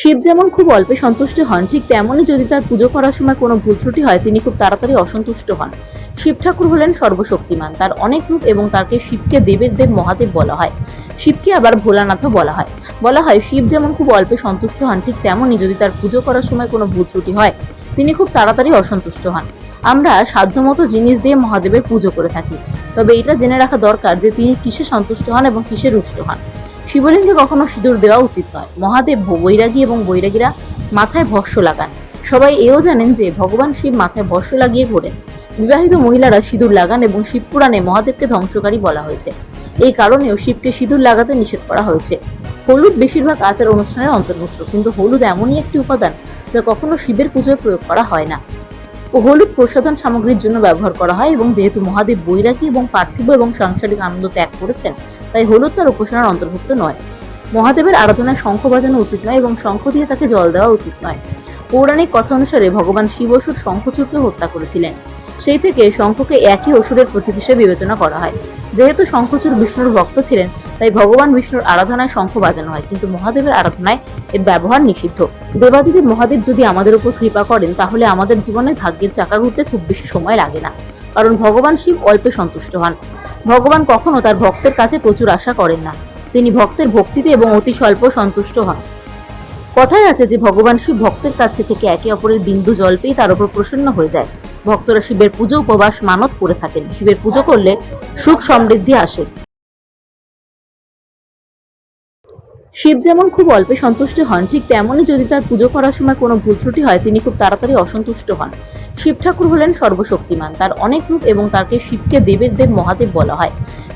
শিব যেমন খুব অল্পে সন্তুষ্ট হন, ঠিক তেমনই যদি তার পুজো করার সময় কোনো ভুল ত্রুটি হয়, তিনি খুব তাড়াতাড়ি অসন্তুষ্ট হন। শিব ঠাকুর হলেন সর্বশক্তিমান, তার অনেক রূপ এবং তাকে শিবকে দেবের দেব মহাদেব বলা হয়। শিবকে আবার ভোলানাথও বলা হয়। বলা হয়, শিব যেমন খুব অল্পে সন্তুষ্ট হন, ঠিক তেমনই যদি তার পুজো করার সময় কোনো ভুল ত্রুটি হয়, তিনি খুব তাড়াতাড়ি অসন্তুষ্ট হন। আমরা সাধ্যমতো জিনিস দিয়ে মহাদেবের পুজো করে থাকি। তবে এটা জেনে রাখা দরকার যে তিনি কিসে সন্তুষ্ট হন এবং কিসে রুষ্ট হন। শিবলিঙ্গে কখনো সিঁদুর দেওয়া উচিত নয়। মহাদেব বৈরাগী এবং বৈরাগীরা মাথায় ভস্য লাগান। সবাই এও জানেন যে ভগবান শিব মাথায় ভস্য লাগিয়ে ঘোরেন। বিবাহিত মহিলারা সিঁদুর লাগান এবং শিবপুরাণে মহাদেবকে ধ্বংসকারী বলা হয়েছে। এই কারণেও শিবকে সিঁদুর লাগাতে নিষেধ করা হয়েছে। হলুদ বেশিরভাগ আচার অনুষ্ঠানের অন্তর্ভুক্ত, কিন্তু হলুদ এমনই একটি উপাদান যা কখনো শিবের পুজোয় প্রয়োগ করা হয় না। ও হলুদ প্রসাধন সামগ্রীর জন্য ব্যবহার করা হয় এবং যেহেতু মহাদেব বৈরাগী এবং পার্থিব এবং সাংসারিক আনন্দ ত্যাগ করেছেন, তাই হলুদ তার উপাসনার অন্তর্ভুক্ত নয়। মহাদেবের আরাধনায় শঙ্খ বাজানো উচিত নয় এবং শঙ্খ দিয়ে তাকে জল দেওয়া উচিত নয়। পৌরাণিক কথা অনুসারে ভগবান শিবসুর শঙ্খচুরকে হত্যা করেছিলেন। সেই থেকে শঙ্খকে একই অসুরের প্রতীক হিসেবে বিবেচনা করা হয়। যেহেতু শঙ্খচূড় বিষ্ণুর ভক্ত ছিলেন, তাই ভগবান বিষ্ণুর আরাধনায় শঙ্খ বাজানো হয়, কিন্তু মহাদেবের আরাধনায় এর ব্যবহার নিষিদ্ধ। দেবাদিদেব মহাদেব যদি আমাদের উপর কৃপা করেন, তাহলে আমাদের জীবনে ভাগ্যের চাকা ঘুরতে খুব বেশি সময় লাগে না। কারণ ভগবান শিব অল্পে সন্তুষ্ট হন। ভগবান কখনো তার ভক্তের কাছে প্রচুর আশা করেন না। তিনি ভক্তের ভক্তিতে এবং অতি স্বল্প সন্তুষ্ট হন। কথায় আছে যে, ভগবান শিব ভক্তের কাছে থেকে একে অপরের বিন্দু জল পেয়ে তার উপর প্রসন্ন হয়ে যায়। ভক্তরা শিবের পুজো উপবাস মানত করে থাকেন। শিবের পুজো করলে সুখ সমৃদ্ধি আসে। শিব যেমন খুব অল্পে সন্তুষ্ট হন, ঠিক তেমনই যদি তার পুজো করার সময় কোনো ভুল ত্রুটি হয়, তিনি খুব তাড়াতাড়ি অসন্তুষ্ট হন। শিব ঠাকুর হলেন সর্বশক্তিমান, তার অনেক রূপ এবং তাকে শিবকে দেবের দেব মহাদেব বলা হয়।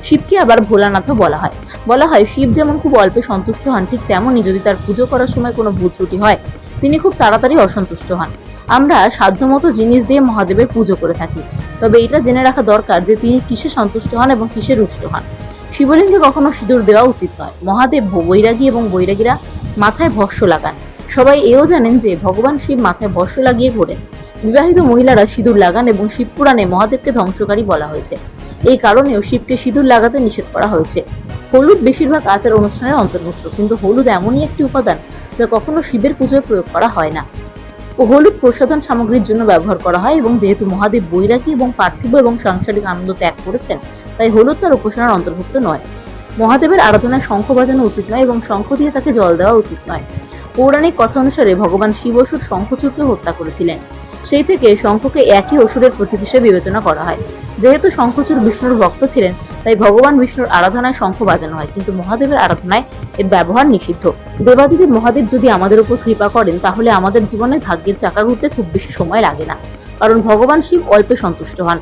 শিবকে আবার ভোলানাথও বলা হয়। বলা হয়, শিব যেমন খুব অল্পে সন্তুষ্ট হন, ঠিক তেমনই যদি তার পুজো করার সময় কোনো ভুল ত্রুটি হয়, তিনি খুব তাড়াতাড়ি অসন্তুষ্ট হন। আমরা সাধ্যমতো জিনিস দিয়ে মহাদেবের পুজো করে থাকি। তবে এটা জেনে রাখা দরকার যে তিনি কিসে সন্তুষ্ট হন এবং কিসে রুষ্ট হন। শিবলিঙ্গে কখনো সিঁদুর দেওয়া উচিত নয়। মহাদেব বৈরাগী এবং বৈরাগীরা মাথায় ভস্য লাগান। সবাই এও জানেন যে ভগবান শিব মাথায় ভস্য লাগিয়ে ঘোরেন। বিবাহিত মহিলারা সিঁদুর লাগান এবং শিবপুরাণে মহাদেবকে ধ্বংসকারী বলা হয়েছে। এই কারণেও শিবকে সিঁদুর লাগাতে নিষেধ করা হয়েছে। হলুদ বেশিরভাগ আচার অনুষ্ঠানের অন্তর্ভুক্ত, কিন্তু হলুদ এমনই একটি উপাদান যা কখনো শিবের পুজোয় প্রয়োগ করা হয় না। ও হলুদ প্রসাধন সামগ্রীর জন্য ব্যবহার করা হয় এবং যেহেতু মহাদেব বৈরাগী এবং পার্থিব এবং সাংসারিক আনন্দ ত্যাগ করেছেন, তাই হলুদ তার উপাসনার অন্তর্ভুক্ত নয়। মহাদেবের আরাধনায় শঙ্খ বাজানো উচিত নয় এবং শঙ্খ দিয়ে তাকে জল দেওয়া উচিত নয়। পৌরাণিক কথা অনুসারে ভগবান শিবসুর শঙ্খচুরকে হত্যা করেছিলেন। সেই থেকে শঙ্খকে একই অসুরের প্রতীক হিসেবে বিবেচনা করা হয়। যেহেতু শঙ্খচূড় বিষ্ণুর ভক্ত ছিলেন, তাই ভগবান বিষ্ণুর আরাধনায় শঙ্খ বাজানো হয়, কিন্তু মহাদেবের আরাধনায় এর ব্যবহার নিষিদ্ধ। দেবাদিদেব মহাদেব যদি আমাদের উপর কৃপা করেন, তাহলে আমাদের জীবনে ভাগ্যের চাকা ঘুরতে খুব বেশি সময় লাগে না, কারণ ভগবান শিব অল্পে সন্তুষ্ট হন।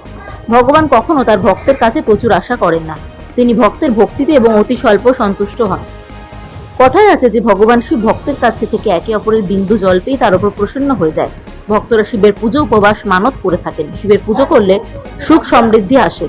ভগবান কখনো তার ভক্তের কাছে প্রচুর আশা করেন না। তিনি ভক্তের ভক্তিতে এবং অতি স্বল্প সন্তুষ্ট হন। কথায় আছে যে, ভগবান শিব ভক্তের কাছে থেকে একে অপরের বিন্দু জল পেয়ে তার উপর প্রসন্ন হয়ে যায়। ভক্তরা শিবের পুজো উপবাস মানত করে থাকেন। শিবের পুজো করলে সুখ সমৃদ্ধি আসে।